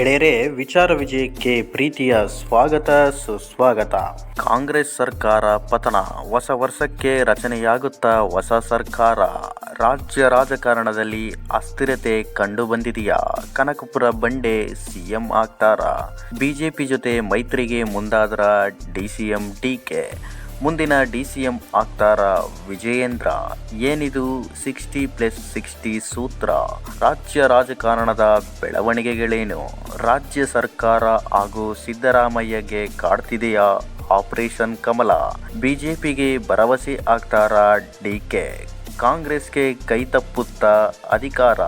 ಗೆಳೆಯರೆ, ವಿಚಾರ ವಿಜಯಕ್ಕೆ ಪ್ರೀತಿಯ ಸ್ವಾಗತ, ಸುಸ್ವಾಗತ. ಕಾಂಗ್ರೆಸ್ ಸರ್ಕಾರ ಪತನ, ಹೊಸ ವರ್ಷಕ್ಕೆ ರಚನೆಯಾಗುತ್ತಾ ಹೊಸ ಸರ್ಕಾರ. ರಾಜ್ಯ ರಾಜಕಾರಣದಲ್ಲಿ ಅಸ್ಥಿರತೆ ಕಂಡು ಬಂದಿದೆಯಾ ಕನಕಪುರ ಬಂಡೆ ಸಿಎಂ ಆಗ್ತಾರ? ಬಿಜೆಪಿ ಜೊತೆ ಮೈತ್ರಿಗೆ ಮುಂದಾದ್ರ ಡಿಸಿಎಂ ಡಿಕೆ ಮುಂದಿನ ಡಿ ಸಿ ಎಂ ಆಗ್ತಾರ ವಿಜಯೇಂದ್ರ, ಏನಿದು ಸಿಕ್ಸ್ಟಿ ಪ್ಲಸ್ ಸಿಕ್ಸ್ಟಿ ಸೂತ್ರ? ರಾಜ್ಯ ರಾಜಕಾರಣದ ಬೆಳವಣಿಗೆಗಳೇನು? ರಾಜ್ಯ ಸರ್ಕಾರ ಹಾಗೂ ಸಿದ್ದರಾಮಯ್ಯಗೆ ಕಾಡ್ತಿದೆಯಾ ಆಪರೇಷನ್ ಕಮಲ? ಬಿಜೆಪಿಗೆ ಭರವಸೆ ಆಗ್ತಾರ ಡಿಕೆ ಕಾಂಗ್ರೆಸ್ಗೆ ಕೈತಪ್ಪುತ್ತಾ ಅಧಿಕಾರ?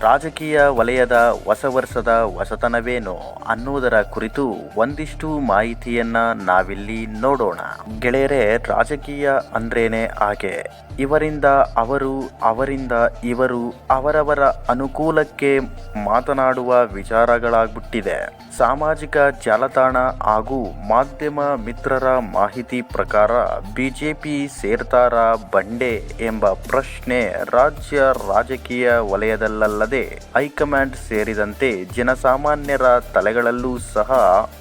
ರಾಜಕೀಯ ವಲಯದ ಹೊಸ ವರ್ಷದ ಹೊಸತನವೇನು ಅನ್ನುವುದರ ಕುರಿತು ಒಂದಿಷ್ಟು ಮಾಹಿತಿಯನ್ನ ನಾವಿಲ್ಲಿ ನೋಡೋಣ. ಗೆಳೆಯರೇ, ರಾಜಕೀಯ ಅಂದ್ರೇನೆ ಹಾಗೆ. ಇವರಿಂದ ಅವರು, ಅವರಿಂದ ಇವರು ಅವರವರ ಅನುಕೂಲಕ್ಕೆ ಮಾತನಾಡುವ ವಿಚಾರಗಳಾಗ್ಬಿಟ್ಟಿದೆ. ಸಾಮಾಜಿಕ ಜಾಲತಾಣ ಹಾಗೂ ಮಾಧ್ಯಮ ಮಿತ್ರರ ಮಾಹಿತಿ ಪ್ರಕಾರ ಬಿಜೆಪಿ ಸೇರ್ತಾರ ಬಂಡೆ ಎಂಬ ಪ್ರಶ್ನೆ ರಾಜ್ಯ ರಾಜಕೀಯ ವಲಯದಲ್ಲದೆ ಹೈಕಮಾಂಡ್ ಸೇರಿದಂತೆ ಜನಸಾಮಾನ್ಯರ ತಲೆಗಳಲ್ಲೂ ಸಹ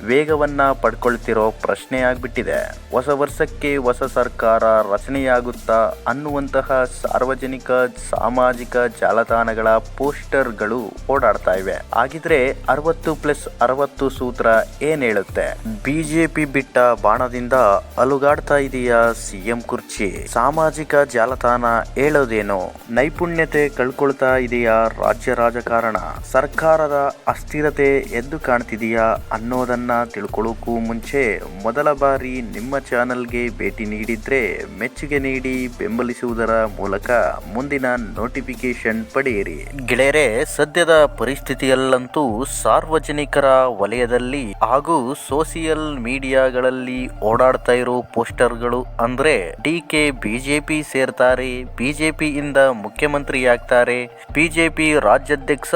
ವೇಗವನ್ನ ಪಡ್ಕೊಳ್ತಿರೋ ಪ್ರಶ್ನೆ ಆಗ್ಬಿಟ್ಟಿದೆ. ಹೊಸ ವರ್ಷಕ್ಕೆ ಹೊಸ ಸರ್ಕಾರ ರಚನೆಯಾಗುತ್ತಾ ಅನ್ನುವಂತಹ ಸಾರ್ವಜನಿಕ, ಸಾಮಾಜಿಕ ಜಾಲತಾಣಗಳ ಪೋಸ್ಟರ್ಗಳು ಓಡಾಡ್ತಾ ಇವೆ. ಹಾಗಿದ್ರೆ ಅರವತ್ತು ಪ್ಲಸ್ ಅರವತ್ತು ಸೂತ್ರ ಏನ್ ಹೇಳುತ್ತೆ? ಬಿಜೆಪಿ ಬಿಟ್ಟ ಬಾಣದಿಂದ ಅಲುಗಾಡ್ತಾ ಇದೆಯಾ ಸಿಎಂ ಕುರ್ಚಿ? ಸಾಮಾಜಿಕ ಜಾಲತಾಣ ಹೇಳೋದೇನು? ನೈಪುಣ್ಯತೆ ಕಳ್ಕೊಳ್ತಾ ಇದೆಯಾ ರಾಜಕಾರಣ ಸರ್ಕಾರದ ಅಸ್ಥಿರತೆ ಎದ್ದು ಕಾಣ್ತಿದೆಯಾ ಅನ್ನೋದನ್ನ ತಿಳ್ಕೊಳ್ಳೋಕ್ಕೂ ಮುಂಚೆ ಮೊದಲ ಬಾರಿ ನಿಮ್ಮ ಚಾನಲ್ಗೆ ಭೇಟಿ ನೀಡಿದ್ರೆ ಮೆಚ್ಚುಗೆ ನೀಡಿ ಬೆಂಬಲಿಸುವುದರ ಮೂಲಕ ಮುಂದಿನ ನೋಟಿಫಿಕೇಶನ್ ಪಡೆಯಿರಿ. ಗೆಳೆಯರೆ, ಸದ್ಯದ ಪರಿಸ್ಥಿತಿಯಲ್ಲಂತೂ ಸಾರ್ವಜನಿಕರ ವಲಯದಲ್ಲಿ ಹಾಗೂ ಸೋಷಿಯಲ್ ಮೀಡಿಯಾಗಳಲ್ಲಿ ಓಡಾಡ್ತಾ ಇರೋ ಪೋಸ್ಟರ್ಗಳು ಅಂದ್ರೆ ಡಿ ಬಿಜೆಪಿ ಸೇರ್ತಾರೆ. ಬಿಜೆಪಿಯಿಂದ ಮುಖ್ಯಮಂತ್ರಿಯಾಗ್ತಾರೆ. ಬಿಜೆಪಿ ರಾಜ್ಯಾಧ್ಯಕ್ಷ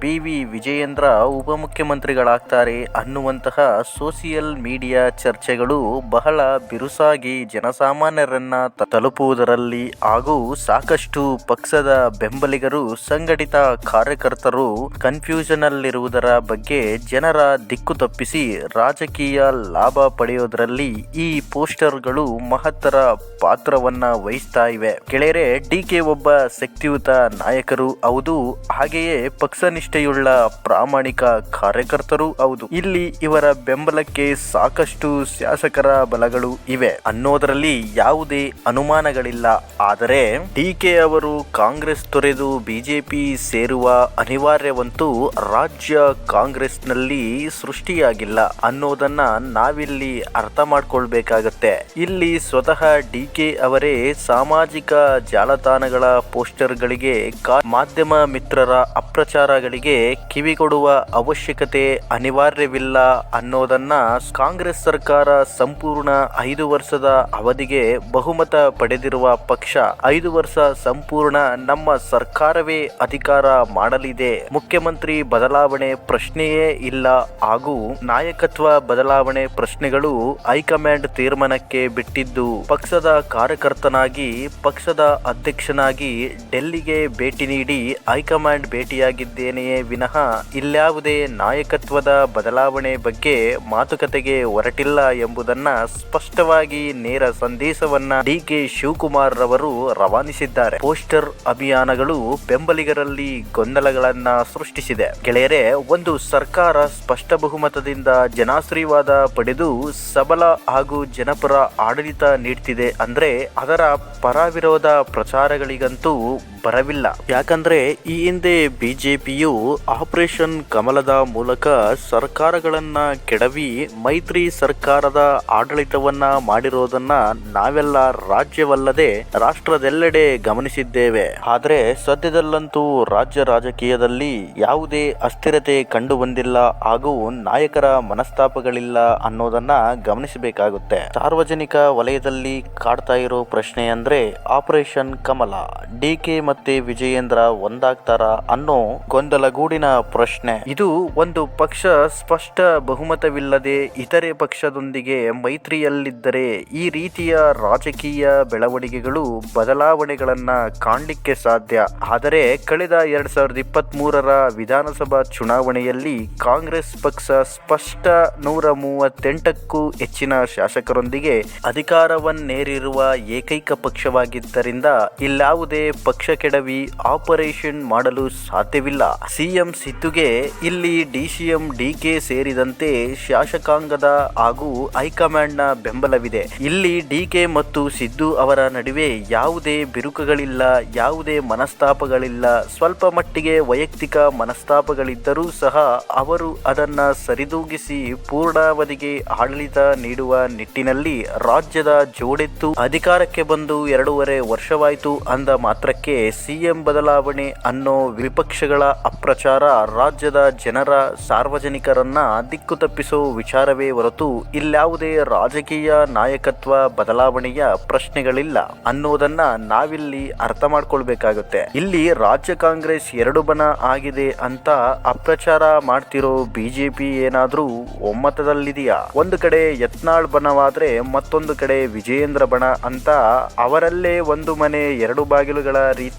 ಬಿ ವಿ ವಿಜಯೇಂದ್ರ ಉಪಮುಖ್ಯಮಂತ್ರಿಗಳಾಗ್ತಾರೆ ಅನ್ನುವಂತಹ ಸೋಷಿಯಲ್ ಮೀಡಿಯಾ ಚರ್ಚೆಗಳು ಬಹಳ ಬಿರುಸಾಗಿ ಜನಸಾಮಾನ್ಯರನ್ನ ತಲುಪುವುದರಲ್ಲಿ ಹಾಗೂ ಸಾಕಷ್ಟು ಪಕ್ಷದ ಬೆಂಬಲಿಗರು, ಸಂಘಟಿತ ಕಾರ್ಯಕರ್ತರು ಕನ್ಫ್ಯೂಷನ್ ಅಲ್ಲಿರುವುದರ ಬಗ್ಗೆ ಜನರ ದಿಕ್ಕು ತಪ್ಪಿಸಿ ರಾಜಕೀಯ ಲಾಭ ಪಡೆಯೋದರಲ್ಲಿ ಈ ಪೋಸ್ಟರ್ಗಳು ಮಹತ್ತರ ಪಾತ್ರವನ್ನ ವಹಿಸ್ತಾ ಇವೆ. ಗೆಳೆಯರೆ ಡಿಕೆ ಒಬ್ಬ ಶಕ್ತಿಯುತ ನಾಯಕರು, ಹೌದು ಹಾಗೆಯೇ ಪಕ್ಷ ನಿಷ್ಠೆಯುಳ್ಳ ಪ್ರಾಮಾಣಿಕ ಕಾರ್ಯಕರ್ತರು ಹೌದು. ಇಲ್ಲಿ ಇವರ ಬೆಂಬಲಕ್ಕೆ ಸಾಕಷ್ಟು ಶಾಸಕರ ಬಲಗಳು ಇವೆ. ಅನ್ನೋದರಲ್ಲಿ ಯಾವುದೇ ಅನುಮಾನಗಳಿಲ್ಲ. ಆದರೆ ಡಿಕೆ ಅವರು ಕಾಂಗ್ರೆಸ್ ತೊರೆದು ಬಿಜೆಪಿ ಸೇರುವ ಅನಿವಾರ್ಯವಂತೂ ರಾಜ್ಯ ಕಾಂಗ್ರೆಸ್ನಲ್ಲಿ ಸೃಷ್ಟಿಯಾಗಿಲ್ಲ ಅನ್ನೋದನ್ನ ನಾವಿಲ್ಲಿ ಅರ್ಥ ಮಾಡ್ಕೊಳ್ಬೇಕಾಗತ್ತೆ. ಇಲ್ಲಿ ಸ್ವತಃ ಡಿಕೆ ಅವರೇ ಸಾಮಾಜಿಕ ಜಾಲತಾಣಗಳ ಪೋಸ್ಟರ್ಗಳಿಗೆ ಕಾ- ಮಾಧ್ಯಮ ಮಿತ್ರರ ಅಪ್ರಚಾರಗಳಿಗೆ ಕಿವಿಗೊಡುವ ಅವಶ್ಯಕತೆ ಅನಿವಾರ್ಯವಿಲ್ಲ ಅನ್ನೋದನ್ನ ಕಾಂಗ್ರೆಸ್ ಸರ್ಕಾರ ಸಂಪೂರ್ಣ ಐದು ವರ್ಷದ ಅವಧಿಗೆ ಬಹುಮತ ಪಡೆದಿರುವ ಪಕ್ಷ ಐದು ವರ್ಷ ಸಂಪೂರ್ಣ ನಮ್ಮ ಸರ್ಕಾರವೇ ಅಧಿಕಾರ ಮಾಡಲಿದೆ. ಮುಖ್ಯಮಂತ್ರಿ ಬದಲಾವಣೆ ಪ್ರಶ್ನೆಯೇ ಇಲ್ಲ. ಹಾಗೂ ನಾಯಕತ್ವ ಬದಲಾವಣೆ ಪ್ರಶ್ನೆಗಳು ಹೈಕಮಾಂಡ್ ತೀರ್ಮಾನಕ್ಕೆ ಬಿಟ್ಟಿದ್ದು, ಪಕ್ಷದ ಕಾರ್ಯಕರ್ತನಾಗಿ, ಪಕ್ಷದ ಅಧ್ಯಕ್ಷನಾಗಿ ಡೆಲ್ಲಿಗೆ ಭೇಟಿ ನೀಡಿ ಹೈಕಮಾಂಡ್ ಭೇಟಿಯಾಗಿದ್ದೇನೆಯೇ ವಿನಃ ಇಲ್ಯಾವುದೇ ನಾಯಕತ್ವದ ಬದಲಾವಣೆ ಬಗ್ಗೆ ಮಾತುಕತೆಗೆ ಹೊರಟಿಲ್ಲ ಎಂಬುದನ್ನ ಸ್ಪಷ್ಟವಾಗಿ ನೇರ ಸಂದೇಶವನ್ನ ಡಿ ಕೆ ಶಿವಕುಮಾರ್ ರವರು ರವಾನಿಸಿದ್ದಾರೆ. ಪೋಸ್ಟರ್ ಅಭಿಯಾನಗಳು ಬೆಂಬಲಿಗರಲ್ಲಿ ಗೊಂದಲಗಳನ್ನ ಸೃಷ್ಟಿಸಿದೆ. ಗೆಳೆಯರೆ, ಒಂದು ಸರ್ಕಾರ ಸ್ಪಷ್ಟ ಬಹುಮತದಿಂದ ಜನಾಶ್ರೀವಾದ ಪಡೆದು ಸಬಲ ಹಾಗೂ ಜನಪರ ಆಡಳಿತ ನೀಡ್ತಿದೆ ಅಂದ್ರೆ ಅದರ ಪರವಿರೋಧ ಪ್ರಚಾರಗಳಿಗಂತೂ ಬರವಿಲ್ಲ. ಯಾಕಂದ್ರೆ ಈ ಹಿಂದೆ ಬಿಜೆಪಿಯು ಆಪರೇಷನ್ ಕಮಲದ ಮೂಲಕ ಸರ್ಕಾರಗಳನ್ನ ಕೆಡವಿ ಮೈತ್ರಿ ಸರ್ಕಾರದ ಆಡಳಿತವನ್ನ ಮಾಡಿರೋದನ್ನ ನಾವೆಲ್ಲ ರಾಜ್ಯವಲ್ಲದೆ ರಾಷ್ಟ್ರದೆಲ್ಲೆಡೆ ಗಮನಿಸಿದ್ದೇವೆ. ಆದ್ರೆ ಸದ್ಯದಲ್ಲಂತೂ ರಾಜ್ಯ ರಾಜಕೀಯದಲ್ಲಿ ಯಾವುದೇ ಅಸ್ಥಿರತೆ ಕಂಡು ಬಂದಿಲ್ಲ ಹಾಗೂ ನಾಯಕರ ಮನಸ್ತಾಪಗಳಿಲ್ಲ ಅನ್ನೋದನ್ನ ಗಮನಿಸಬೇಕಾಗುತ್ತೆ. ಸಾರ್ವಜನಿಕ ವಲಯದಲ್ಲಿ ಕಾಡ್ತಾ ಇರೋ ಪ್ರಶ್ನೆ ಅಂದ್ರೆ ಆಪರೇಷನ್ ಕಮಲ. ಡಿಕೆ ಮತ್ತೆ ವಿಜಯೇಂದ್ರ ಒಂದಾಗ್ತಾರ ಅನ್ನೋ ಗೊಂದಲಗೂಡಿನ ಪ್ರಶ್ನೆ. ಇದು ಒಂದು ಪಕ್ಷ ಸ್ಪಷ್ಟ ಬಹುಮತವಿಲ್ಲದೆ ಇತರೆ ಪಕ್ಷದೊಂದಿಗೆ ಮೈತ್ರಿಯಲ್ಲಿದ್ದರೆ ಈ ರೀತಿಯ ರಾಜಕೀಯ ಬೆಳವಣಿಗೆಗಳು ಬದಲಾವಣೆಗಳನ್ನ ಕಾಣಲಿಕ್ಕೆ ಸಾಧ್ಯ. ಆದರೆ ಕಳೆದ ಎರಡ್ ಸಾವಿರದ ಇಪ್ಪತ್ತ್ ವಿಧಾನಸಭಾ ಚುನಾವಣೆಯಲ್ಲಿ ಕಾಂಗ್ರೆಸ್ ಪಕ್ಷ ಸ್ಪಷ್ಟ ನೂರ ಮೂವತ್ತೆಂಟಕ್ಕೂ ಹೆಚ್ಚಿನ ಶಾಸಕರೊಂದಿಗೆ ಅಧಿಕಾರವನ್ನೇರಿರುವ ಏಕೈಕ ಪಕ್ಷವಾಗಿದ್ದರಿಂದ ಇಲ್ಲಾವುದೇ ಪಕ್ಷ ಕೆಡವಿ ಆಪರೇಷನ್ ಮಾಡಲು ಸಾಧ್ಯವಿಲ್ಲ. ಸಿಎಂ ಸಿದ್ದುಗೆ ಇಲ್ಲಿ ಡಿಸಿಎಂ ಡಿಕೆ ಸೇರಿದಂತೆ ಶಾಸಕಾಂಗದ ಹಾಗೂ ಹೈಕಮಾಂಡ್ನ ಬೆಂಬಲವಿದೆ. ಇಲ್ಲಿ ಡಿಕೆ ಮತ್ತು ಸಿದ್ದು ಅವರ ನಡುವೆ ಯಾವುದೇ ಬಿರುಕುಗಳಿಲ್ಲ, ಯಾವುದೇ ಮನಸ್ತಾಪಗಳಿಲ್ಲ. ಸ್ವಲ್ಪ ಮಟ್ಟಿಗೆ ವೈಯಕ್ತಿಕ ಮನಸ್ತಾಪಗಳಿದ್ದರೂ ಸಹ ಅವರು ಅದನ್ನ ಸರಿದೂಗಿಸಿ ಪೂರ್ಣಾವಧಿಗೆ ಆಡಳಿತ ನೀಡುವ ನಿಟ್ಟಿನಲ್ಲಿ ರಾಜ್ಯದ ಜೋಡೆತ್ತು ಅಧಿಕಾರಕ್ಕೆ ಬಂದು ಎರಡೂವರೆ ವರ್ಷವಾಯಿತು ಅಂದ ಮಾತ್ರಕ್ಕೆ ಸಿಎಂ ಬದಲಾವಣೆ ಅನ್ನೋ ವಿಪಕ್ಷಗಳ ಅಪ್ರಚಾರ ರಾಜ್ಯದ ಜನರ ಸಾರ್ವಜನಿಕರನ್ನ ದಿಕ್ಕು ತಪ್ಪಿಸೋ ವಿಚಾರವೇ ಹೊರತು ಇಲ್ಯಾವುದೇ ರಾಜಕೀಯ ನಾಯಕತ್ವ ಬದಲಾವಣೆಯ ಪ್ರಶ್ನೆಗಳಿಲ್ಲ ಅನ್ನೋದನ್ನ ನಾವಿಲ್ಲಿ ಅರ್ಥ ಮಾಡ್ಕೊಳ್ಬೇಕಾಗುತ್ತೆ. ಇಲ್ಲಿ ರಾಜ್ಯ ಕಾಂಗ್ರೆಸ್ ಎರಡು ಬಣ ಆಗಿದೆ ಅಂತ ಅಪ್ರಚಾರ ಮಾಡ್ತಿರೋ ಬಿಜೆಪಿ ಏನಾದ್ರೂ ಒಮ್ಮತದಲ್ಲಿದೆಯಾ? ಒಂದು ಕಡೆ ಯತ್ನಾಳ್ ಬಣವಾದ್ರೆ ಮತ್ತೊಂದು ಕಡೆ ವಿಜಯೇಂದ್ರ ಬಣ ಅಂತ ಅವರಲ್ಲೇ ಒಂದು ಮನೆ ಎರಡು ಬಾಗಿಲುಗಳ ರೀತಿ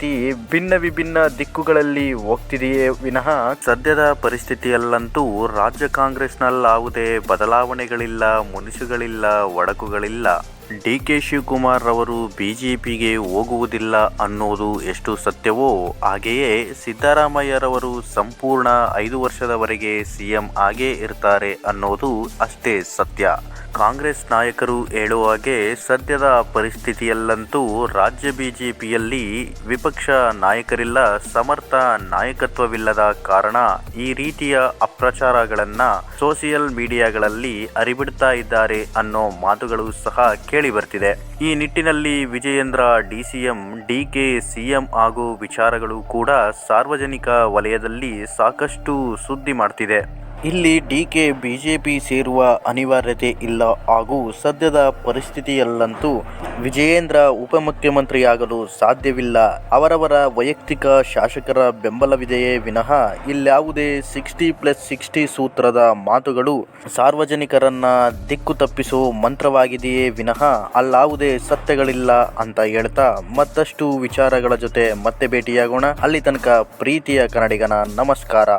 ಭಿನ್ನ ವಿಭಿನ್ನ ದಿಕ್ಕುಗಳಲ್ಲಿ ಹೋಗ್ತಿದೆಯೇ ವಿನಃ ಸದ್ಯದ ಪರಿಸ್ಥಿತಿಯಲ್ಲಂತೂ ರಾಜ್ಯ ಕಾಂಗ್ರೆಸ್ನಲ್ಲಾವುದೇ ಬದಲಾವಣೆಗಳಿಲ್ಲ, ಮುನಿಸುಗಳಿಲ್ಲ, ಒಡಕುಗಳಿಲ್ಲ. ಡಿ ಕೆ ಶಿವಕುಮಾರ್ ರವರು ಬಿಜೆಪಿಗೆ ಹೋಗುವುದಿಲ್ಲ ಅನ್ನೋದು ಎಷ್ಟು ಸತ್ಯವೋ, ಹಾಗೆಯೇ ಸಿದ್ದರಾಮಯ್ಯರವರು ಸಂಪೂರ್ಣ ಐದು ವರ್ಷದವರೆಗೆ ಸಿಎಂ ಆಗೇ ಇರ್ತಾರೆ ಅನ್ನೋದು ಅಷ್ಟೇ ಸತ್ಯ. ಕಾಂಗ್ರೆಸ್ ನಾಯಕರು ಹೇಳುವ ಹಾಗೆ ಸದ್ಯದ ಪರಿಸ್ಥಿತಿಯಲ್ಲಂತೂ ರಾಜ್ಯ ಬಿಜೆಪಿಯಲ್ಲಿ ವಿಪಕ್ಷ ನಾಯಕರಿಲ್ಲ, ಸಮರ್ಥ ನಾಯಕತ್ವವಿಲ್ಲದ ಕಾರಣ ಈ ರೀತಿಯ ಅಪ್ರಚಾರಗಳನ್ನು ಸೋಷಿಯಲ್ ಮೀಡಿಯಾಗಳಲ್ಲಿ ಅರಿಬಿಡ್ತಾ ಇದ್ದಾರೆ ಅನ್ನೋ ಮಾತುಗಳು ಸಹ ಕೇಳಿಬರ್ತಿದೆ ಈ ನಿಟ್ಟಿನಲ್ಲಿ ವಿಜಯೇಂದ್ರ ಡಿಸಿಎಂ ಡಿಕೆ ಸಿಎಂ ಹಾಗೂ ವಿಚಾರಗಳು ಕೂಡ ಸಾರ್ವಜನಿಕ ವಲಯದಲ್ಲಿ ಸಾಕಷ್ಟು ಸುದ್ದಿ ಮಾಡ್ತಿದೆ. ಇಲ್ಲಿ ಡಿಕೆ ಬಿಜೆಪಿ ಸೇರುವ ಅನಿವಾರ್ಯತೆ ಇಲ್ಲ. ಹಾಗೂ ಸದ್ಯದ ಪರಿಸ್ಥಿತಿಯಲ್ಲಂತೂ ವಿಜಯೇಂದ್ರ ಉಪಮುಖ್ಯಮಂತ್ರಿಯಾಗಲು ಸಾಧ್ಯವಿಲ್ಲ. ಅವರವರ ವೈಯಕ್ತಿಕ ಶಾಸಕರ ಬೆಂಬಲವಿದೆಯೇ ವಿನಃ ಇಲ್ಯಾವುದೇ ಸಿಕ್ಸ್ಟಿ ಪ್ಲಸ್ ಸಿಕ್ಸ್ಟಿ ಸೂತ್ರದ ಮಾತುಗಳು ಸಾರ್ವಜನಿಕರನ್ನ ದಿಕ್ಕು ತಪ್ಪಿಸೋ ಮಂತ್ರವಾಗಿದೆಯೇ ವಿನಃ ಅಲ್ಲಾವುದೇ ಸತ್ಯಗಳಿಲ್ಲ ಅಂತ ಹೇಳ್ತಾ ಮತ್ತಷ್ಟು ವಿಚಾರಗಳ ಜೊತೆ ಮತ್ತೆ ಭೇಟಿಯಾಗೋಣ. ಅಲ್ಲಿ ತನಕ ಪ್ರೀತಿಯ ಕನ್ನಡಿಗನ ನಮಸ್ಕಾರ.